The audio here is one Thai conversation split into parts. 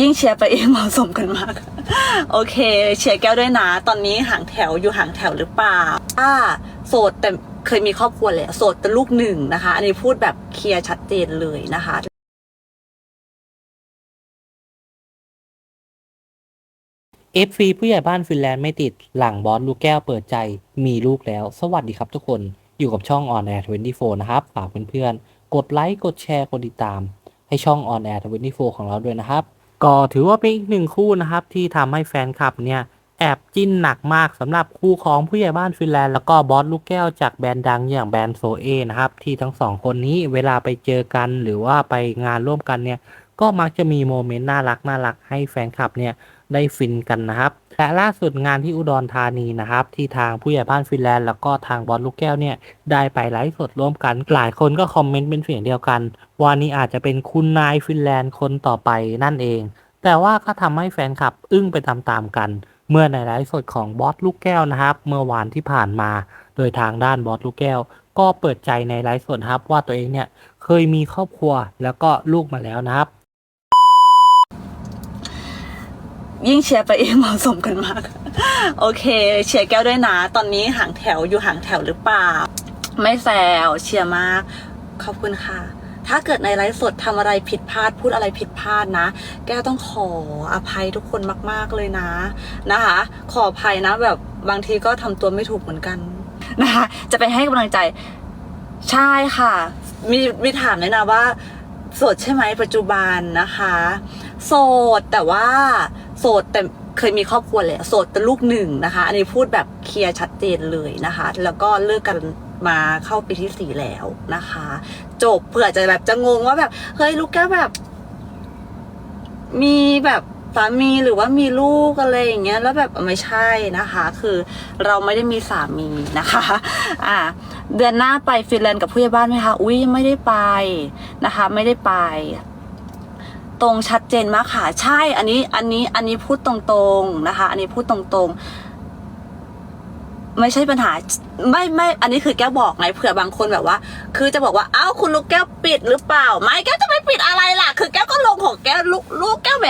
ยิ่งเชียร์ไปเองเหมาะสมกันมาก โอเค เชียร์แก้วด้วยนะ ตอนนี้ห่างแถวอยู่ห่างแถวหรือเปล่าถ้าโสดแต่เคยมีครอบครัวแล้วโสดแต่ลูกหนึ่งนะคะ อันนี้พูดแบบเคลียร์ชัดเจนเลยนะคะ FC ผู้ใหญ่บ้านฟินแลนด์ไม่ติดหลังบอสลูกแก้วเปิดใจมีลูกแล้ว สวัสดีครับทุกคนอยู่กับช่อง On Air 24นตี้โฟนะครับฝากเพื่อนๆกดไลค์กดแชร์กดติดตาม ให้ช่อง On Air 24ของเราด้วยนะครับ ก็ถือว่าเป็นอีกหนึ่งคู่นะครับที่ทำให้แฟนคลับเนี่ยแอบจิ้นหนักมากสำหรับคู่ของผู้ใหญ่บ้านฟินแลนด์แล้วก็บอสลูกแก้วจากแบรนด์ดังอย่างแบรนด์โซเอนะครับที่ทั้งสองคนนี้เวลาไปเจอกันหรือว่าไปงานร่วมกันเนี่ยก็มักจะมีโมเมนต์น่ารักน่ารักให้แฟนคลับเนี่ย ได้ฟินกันนะครับและล่าสุดงานที่อุดรธานีนะครับ ที่ทางผู้ใหญ่บ้านฟินแลนด์แล้วก็ทางบอลลูกแก้วเนี่ยได้ไปไลฟ์สดร่วมกัน หลายคนก็คอมเมนต์เป็นเสียงเดียวกัน ว่านี่อาจจะเป็นคุณนายฟินแลนด์คนต่อไปนั่นเอง แต่ว่าก็ทำให้แฟนคลับอึ้งไปตามๆกัน เมื่อในไลฟ์สดของบอสลูกแก้วนะครับ เมื่อวานที่ผ่านมา โดยทางด้านบอสลูกแก้ว ก็เปิดใจในไลฟ์สดครับว่าตัวเองเนี่ยเคยมีครอบครัวแล้วก็ลูกมาแล้วนะครับ ยิ่งเชียร์ไปเองเหมาะสมกันมาก โอเค เชียร์แก้วด้วยนะ ตอนนี้ห่างแถวอยู่ห่างแถวหรือเปล่า ไม่แซวเชียร์มาก ขอบคุณค่ะ ถ้าเกิดในไลฟ์สดทำอะไรผิดพลาดพูดอะไรผิดพลาดนะ แก้วต้องขออภัยทุกคนมาก ๆเลยนะนะคะ ขออภัยนะ แบบบางทีก็ทำตัวไม่ถูกเหมือนกันนะคะ จะไปให้กำลังใจใช่ค่ะ มีมีถามเลยนะว่า โสดใช่ไหมปัจจุบันนะคะ โสดแต่ว่า โสดแต่เคยมีครอบครัวแล้วโสดแต่ลูกหนึ่งนะคะ อันนี้พูดแบบเคลียร์ชัดเจนเลยนะคะ แล้วก็เลิกกันมาเข้าปีที่สี่แล้วนะคะ จบเผื่อจะแบบจะงงว่าแบบเฮ้ยลูกแก้วแบบ มีแบบสามีหรือว่ามีลูกอะไรอย่างเงี้ยแล้วแบบไม่ใช่นะคะ คือเราไม่ได้มีสามีนะคะ อ่า เดือนหน้าไปฟินแลนด์กับผู้ใหญ่บ้านไหมคะอุ้ยยังไม่ได้ไปนะคะ ไม่ได้ไป รงชัดเจนมากค่ะ ใช่ อันนี้ อันนี้ อันนี้พูดตรงๆนะคะ อันนี้พูดตรงๆ ไม่ใช่ปัญหาไม่ไม่ อันนี้คือแก้วบอกไงเผื่อบางคนแบบว่า คือจะบอกว่าเอ้าคุณลูกแก้วปิดหรือเปล่า ไม่แก้วจะไม่ปิดอะไรล่ะ คือแก้วก็ลงของแก้วลูกลูกแก้วแหม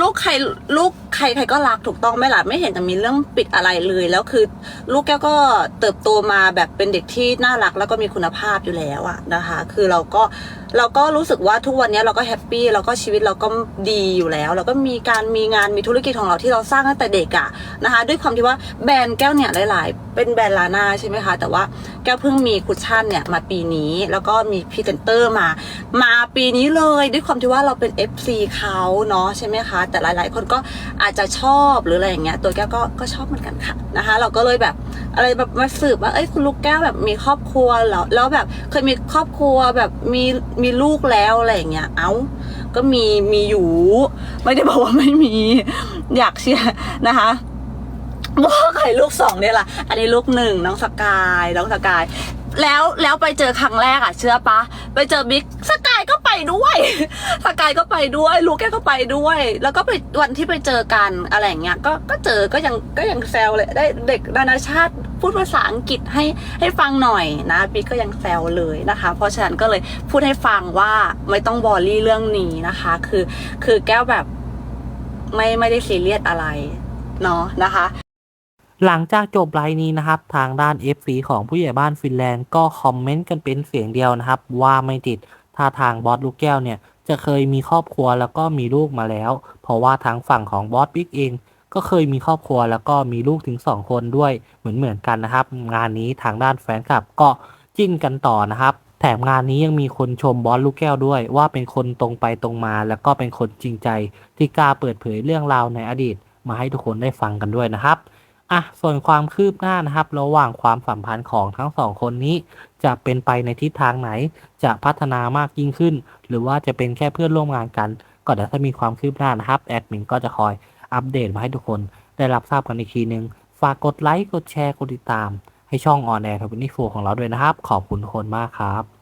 ลูกใครลูกใครใครก็รักถูกต้องไหล่ะไม่เห็นจะมีเรื่องปิดอะไรเลย แล้วคือ ลูกแก้วก็เติบโตมาแบบเป็นเด็กที่น่ารักแล้วก็มีคุณภาพอยู่แล้วอะนะคะ คือเราก็เราก็รู้สึกว่าทุกวันนี้เราก็แฮปปี้แล้วก็ชีวิตเราก็ดีอยู่แล้วเราก็มีการมีงานมีธุรกิจของเราที่เราสร้างตั้งแต่เด็กอะนะคะ ด้วยความที่ว่าแบรนด์แก้วเนี่ยหลาย ๆ เป็นแบรนด์ลาน่าใช่ไหมคะ แต่ว่าแก้วเพิ่งมีคุชชั่นเนี่ยมาปีนี้ แล้วก็มีพรีเซนเตอร์มา มาปีนี้เลยด้วยความที่ว่าเราเป็น FC เขาเนาะใช่ไหมคะ แต่หลายๆ คนก็อาจจะชอบหรืออะไรอย่างเงี้ย ตัวแก้วก็ก็ชอบเหมือนกันค่ะนะคะ เราก็เลยแบบอะไรแบบมาสืบว่า เอ้ยคุณลูกแก้วแบบมีครอบครัวแล้วแล้วแบบเคยมีครอบครัวแบบมีมีลูกแล้วอะไรอย่างเงี้ย เอ้าก็มีมีอยู่ ไม่ได้บอกว่าไม่มี อยากเชียร์นะคะ ว่าใครลูกสองเนี่ยล่ะ อันนี้ลูกหนึ่งน้องสกายน้องสกาย แล้วแล้วไปเจอครั้งแรกอะเชื่อปะไปเจอบิ๊กสกายก็ไปด้วยสกายก็ไปด้วย ลูกแกก็ไปด้วย แล้วก็ไปวันที่ไปเจอกันอะไรอย่างเงี้ยก็ก็เจอก็ยังก็ยังแซวเลยได้เด็กนานาชาติพูดภาษาอังกฤษให้ให้ฟังหน่อยนะบิ๊กก็ยังแซวเลยนะคะ เพราะฉะนั้นก็เลยพูดให้ฟังว่าไม่ต้องบอลลี่เรื่องนี้นะคะ คือคือแก้วแบบไม่ไม่ได้ซีเรียสอะไรเนาะนะคะ หลังจากจบไลน์นี้นะครับ ทางด้าน FC ของผู้ใหญ่บ้านฟินแลนด์ก็คอมเมนต์กันเป็นเสียงเดียวนะครับ ว่าไม่ติดถ้าทางบอสลูกแก้วเนี่ย จะเคยมีครอบครัวแล้วก็มีลูกมาแล้ว เพราะว่าทางฝั่งของบอสบิ๊กเอง ก็เคยมีครอบครัวแล้วก็มีลูกถึง 2 คนด้วยเหมือนเหมือนกันนะครับ งานนี้ทางด้านแฟนคลับก็จิ้นกันต่อนะครับ แถมงานนี้ยังมีคนชมบอสลูกแก้วด้วย ว่าเป็นคนตรงไปตรงมา แล้วก็เป็นคนจริงใจ ที่กล้าเปิดเผยเรื่องราวในอดีต มาให้ทุกคนได้ฟังกันด้วยนะครับ อะส่วนความคืบหน้านะครับ ระหว่างความสัมพันธ์ของทั้งสองคนนี้ จะเป็นไปในทิศทางไหน จะพัฒนามากยิ่งขึ้น หรือว่าจะเป็นแค่เพื่อนร่วมงานกัน ก็เดี๋ยวถ้ามีความคืบหน้านะครับแอดมินก็จะคอยอัปเดตมาให้ทุกคน ได้รับทราบกันอีกทีนึง ฝากกดไลค์กดแชร์กดติดตาม ให้ช่องออนแอร์ทวินตี้โฟของเราด้วยนะครับ ขอบคุณทุกคนมากครับ